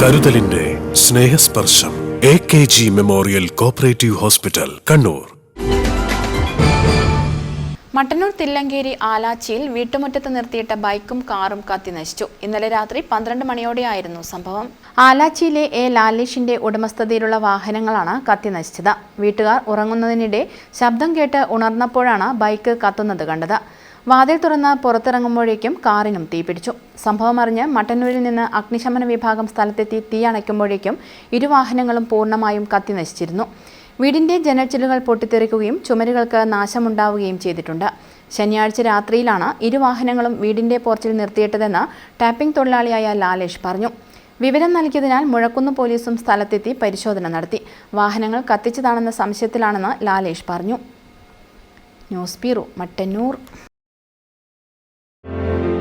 കരുതലിന്റെ Snehasparsham A K G memorial cooperative hospital Kannur. Mattannur Thillankeri ആലാച്ചിയിൽ വീട്ടുമുറ്റത്ത് നിർത്തിയിട്ട ബൈക്കും കാറും കത്തി നശിച്ചു. ഇന്നലെ രാത്രി പന്ത്രണ്ട് മണിയോടെയായിരുന്നു സംഭവം. ആലാച്ചിയിലെ എ ലാലേഷിന്റെ ഉടമസ്ഥതയിലുള്ള വാഹനങ്ങളാണ് കത്തി നശിച്ചത്. വീട്ടുകാർ ഉറങ്ങുന്നതിനിടെ ശബ്ദം കേട്ട് ഉണർന്നപ്പോഴാണ് ബൈക്ക് കത്തുന്നത് കണ്ടത്. വാതിൽ തുറന്ന് പുറത്തിറങ്ങുമ്പോഴേക്കും കാറിനും തീപിടിച്ചു സംഭവം അറിഞ്ഞ് മട്ടന്നൂരിൽ നിന്ന് അഗ്നിശമന വിഭാഗം സ്ഥലത്തെത്തി തീ അണയ്ക്കുമ്പോഴേക്കും ഇരുവാഹനങ്ങളും പൂർണമായും കത്തി നശിച്ചിരുന്നു. വീടിന്റെ ജനച്ചിലുകൾ പൊട്ടിത്തെറിക്കുകയും ചുമരുകൾക്ക് നാശമുണ്ടാവുകയും ചെയ്തിട്ടുണ്ട്. ശനിയാഴ്ച രാത്രിയിലാണ് ഇരുവാഹനങ്ങളും വീടിന്റെ പോർച്ചിൽ നിർത്തിയിട്ടതെന്ന് ടാപ്പിംഗ് തൊഴിലാളിയായ ലാലേഷ് പറഞ്ഞു. വിവരം നൽകിയതിനാൽ മുഴക്കുന്ന് പോലീസും സ്ഥലത്തെത്തി പരിശോധന നടത്തി. വാഹനങ്ങൾ കത്തിച്ചതാണെന്ന സംശയത്തിലാണെന്ന് ലാലേഷ് പറഞ്ഞു. News bureau Mattannur.